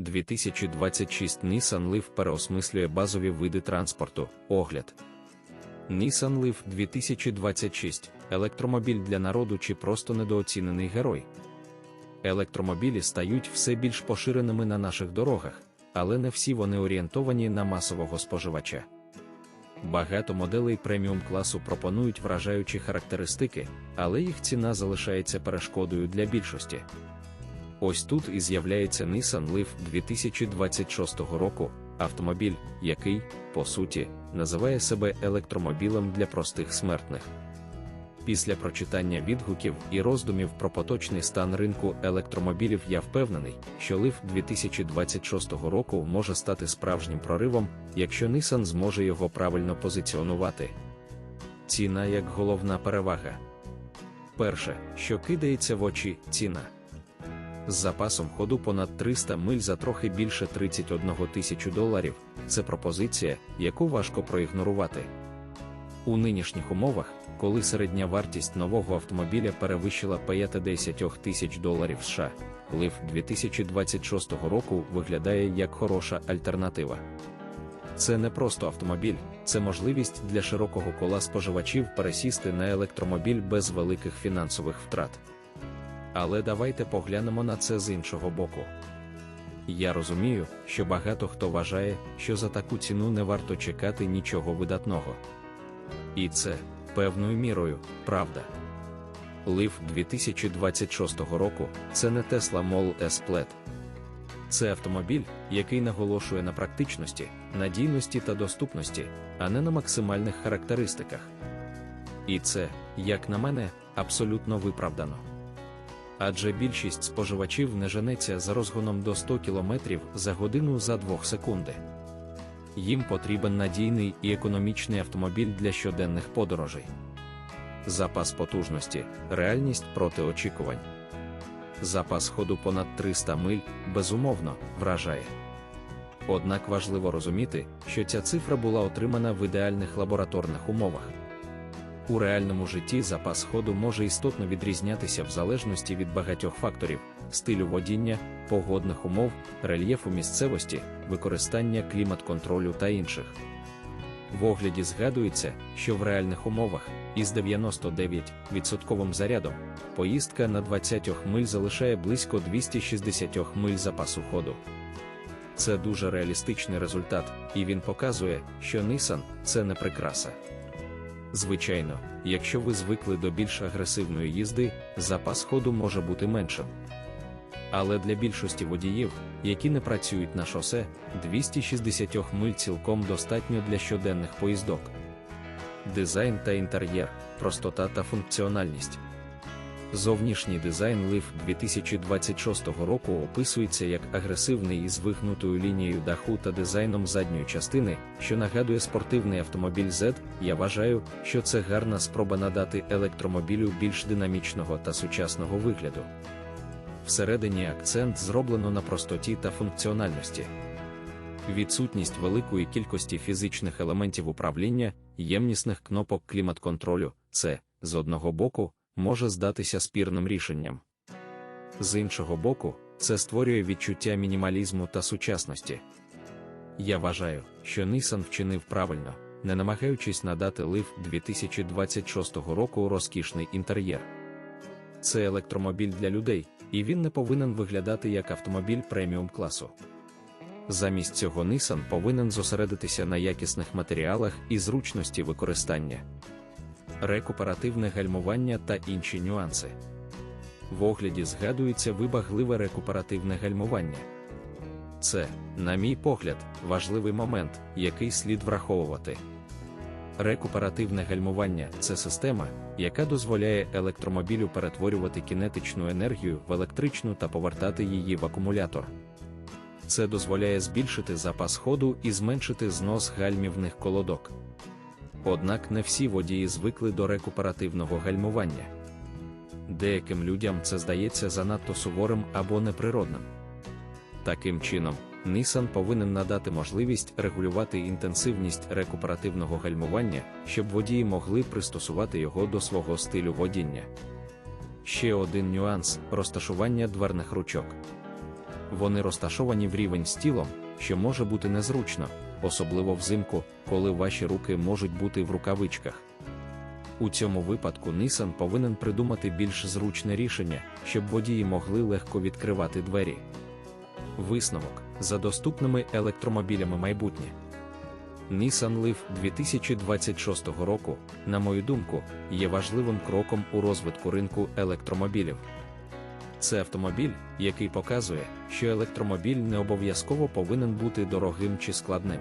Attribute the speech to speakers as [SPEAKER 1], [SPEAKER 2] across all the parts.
[SPEAKER 1] 2026 Nissan Leaf переосмислює базові види транспорту. Огляд. Nissan Leaf 2026 електромобіль для народу чи просто недооцінений герой. Електромобілі стають все більш поширеними на наших дорогах, але не всі вони орієнтовані на масового споживача. Багато моделей преміум класу пропонують вражаючі характеристики, але їх ціна залишається перешкодою для більшості. Ось тут і з'являється Nissan Leaf 2026 року, автомобіль, який, по суті, називає себе електромобілем для простих смертних. Після прочитання відгуків і роздумів про поточний стан ринку електромобілів я впевнений, що Leaf 2026 року може стати справжнім проривом, якщо Nissan зможе його правильно позиціонувати. Ціна як головна перевага. Перше, що кидається в очі, ціна. З запасом ходу понад 300 миль за трохи більше 31 тисячу доларів це пропозиція, яку важко проігнорувати. У нинішніх умовах, коли середня вартість нового автомобіля перевищила 50 тисяч доларів США, Leaf 2026 року виглядає як хороша альтернатива. Це не просто автомобіль, це можливість для широкого кола споживачів пересісти на електромобіль без великих фінансових втрат. Але давайте поглянемо на це з іншого боку. Я розумію, що багато хто вважає, що за таку ціну не варто чекати нічого видатного. І це, певною мірою, правда. Leaf 2026 року це не Tesla Model S Plaid. Це автомобіль, який наголошує на практичності, надійності та доступності, а не на максимальних характеристиках. І це, як на мене, абсолютно виправдано. Адже більшість споживачів не женеться за розгоном до 100 км за годину за 2 секунди. Їм потрібен надійний і економічний автомобіль для щоденних подорожей. Запас потужності, реальність проти очікувань. Запас ходу понад 300 миль, безумовно, вражає. Однак важливо розуміти, що ця цифра була отримана в ідеальних лабораторних умовах. У реальному житті запас ходу може істотно відрізнятися в залежності від багатьох факторів: стилю водіння, погодних умов, рельєфу місцевості, використання клімат-контролю та інших. В огляді згадується, що в реальних умовах із 99% зарядом поїздка на 20 миль залишає близько 260 миль запасу ходу. Це дуже реалістичний результат, і він показує, що Nissan – це не прикраса. Звичайно, якщо ви звикли до більш агресивної їзди, запас ходу може бути меншим. Але для більшості водіїв, які не працюють на шосе, 260 миль цілком достатньо для щоденних поїздок. Дизайн та інтер'єр, простота та функціональність. Зовнішній дизайн Leaf 2026 року описується як агресивний із вигнутою лінією даху та дизайном задньої частини, що нагадує спортивний автомобіль Z. Я вважаю, що це гарна спроба надати електромобілю більш динамічного та сучасного вигляду. Всередині акцент зроблено на простоті та функціональності. Відсутність великої кількості фізичних елементів управління, ємнісних кнопок клімат-контролю це, з одного боку, може здатися спірним рішенням. З іншого боку, це створює відчуття мінімалізму та сучасності. Я вважаю, що Nissan вчинив правильно, не намагаючись надати Leaf 2026 року розкішний інтер'єр. Це електромобіль для людей, і він не повинен виглядати як автомобіль преміум класу. Замість цього Nissan повинен зосередитися на якісних матеріалах і зручності використання рекуперативне гальмування та інші нюанси. В огляді згадується вибагливе рекуперативне гальмування. Це, на мій погляд, важливий момент, який слід враховувати. Рекуперативне гальмування це система, яка дозволяє електромобілю перетворювати кінетичну енергію в електричну та повертати її в акумулятор. Це дозволяє збільшити запас ходу і зменшити знос гальмівних колодок. Однак не всі водії звикли до рекуперативного гальмування. Деяким людям це здається занадто суворим або неприродним. Таким чином, Nissan повинен надати можливість регулювати інтенсивність рекуперативного гальмування, щоб водії могли пристосувати його до свого стилю водіння. Ще один нюанс розташування дверних ручок. Вони розташовані в рівень з тілом, що може бути незручно, особливо взимку, коли ваші руки можуть бути в рукавичках. У цьому випадку Nissan повинен придумати більш зручне рішення, щоб водії могли легко відкривати двері. Висновок за доступними електромобілями майбутнє. Nissan Leaf 2026 року, на мою думку, є важливим кроком у розвитку ринку електромобілів. Це автомобіль, який показує, що електромобіль не обов'язково повинен бути дорогим чи складним.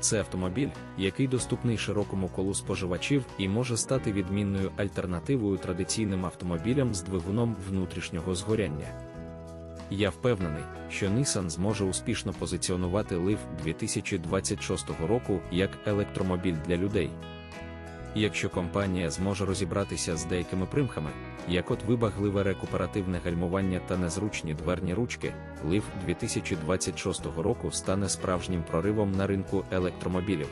[SPEAKER 1] Це автомобіль, який доступний широкому колу споживачів і може стати відмінною альтернативою традиційним автомобілям з двигуном внутрішнього згоряння. Я впевнений, що Nissan зможе успішно позиціонувати Leaf 2026 року як електромобіль для людей. Якщо компанія зможе розібратися з деякими примхами, як от вибагливе рекуперативне гальмування та незручні дверні ручки, Leaf 2026 року стане справжнім проривом на ринку електромобілів.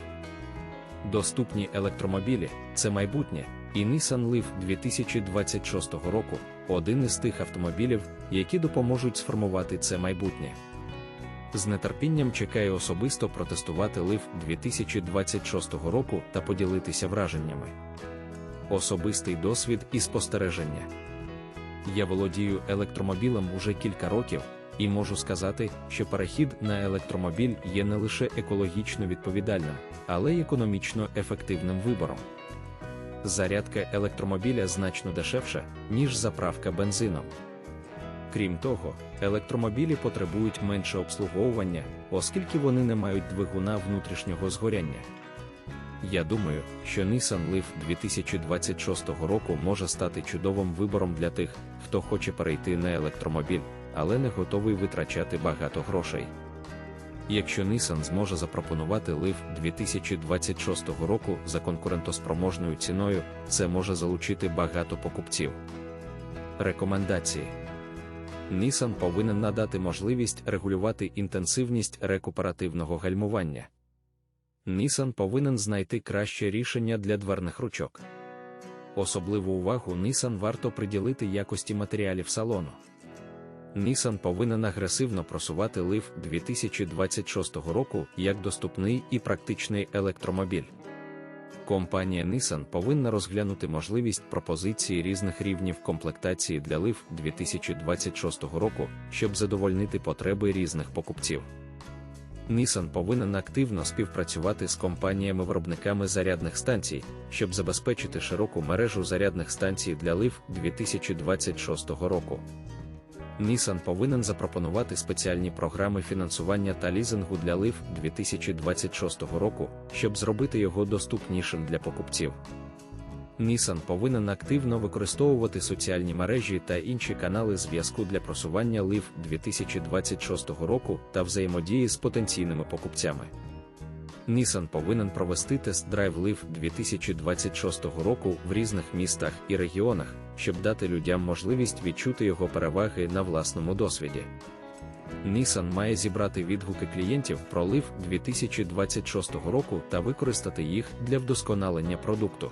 [SPEAKER 1] Доступні електромобілі це майбутнє, і Nissan Leaf 2026 року один із тих автомобілів, які допоможуть сформувати це майбутнє. З нетерпінням чекаю особисто протестувати Leaf 2026 року та поділитися враженнями. Особистий досвід і спостереження. Я володію електромобілем уже кілька років, і можу сказати, що перехід на електромобіль є не лише екологічно відповідальним, але й економічно ефективним вибором. Зарядка електромобіля значно дешевша, ніж заправка бензином. Крім того, електромобілі потребують менше обслуговування, оскільки вони не мають двигуна внутрішнього згоряння. Я думаю, що Nissan Leaf 2026 року може стати чудовим вибором для тих, хто хоче перейти на електромобіль, але не готовий витрачати багато грошей. Якщо Nissan зможе запропонувати Leaf 2026 року за конкурентоспроможною ціною, це може залучити багато покупців. Рекомендації Nissan повинен надати можливість регулювати інтенсивність рекуперативного гальмування. Nissan повинен знайти краще рішення для дверних ручок. Особливу увагу Nissan варто приділити якості матеріалів салону. Nissan повинен агресивно просувати Leaf 2026 року як доступний і практичний електромобіль. Компанія Nissan повинна розглянути можливість пропозиції різних рівнів комплектації для Leaf 2026 року, щоб задовольнити потреби різних покупців. Nissan повинен активно співпрацювати з компаніями-виробниками зарядних станцій, щоб забезпечити широку мережу зарядних станцій для Leaf 2026 року. Nissan повинен запропонувати спеціальні програми фінансування та лізингу для Leaf 2026 року, щоб зробити його доступнішим для покупців. Nissan повинен активно використовувати соціальні мережі та інші канали зв'язку для просування Leaf 2026 року та взаємодії з потенційними покупцями. Nissan повинен провести тест-драйв Leaf 2026 року в різних містах і регіонах, щоб дати людям можливість відчути його переваги на власному досвіді. Nissan має зібрати відгуки клієнтів про Leaf 2026 року та використати їх для вдосконалення продукту.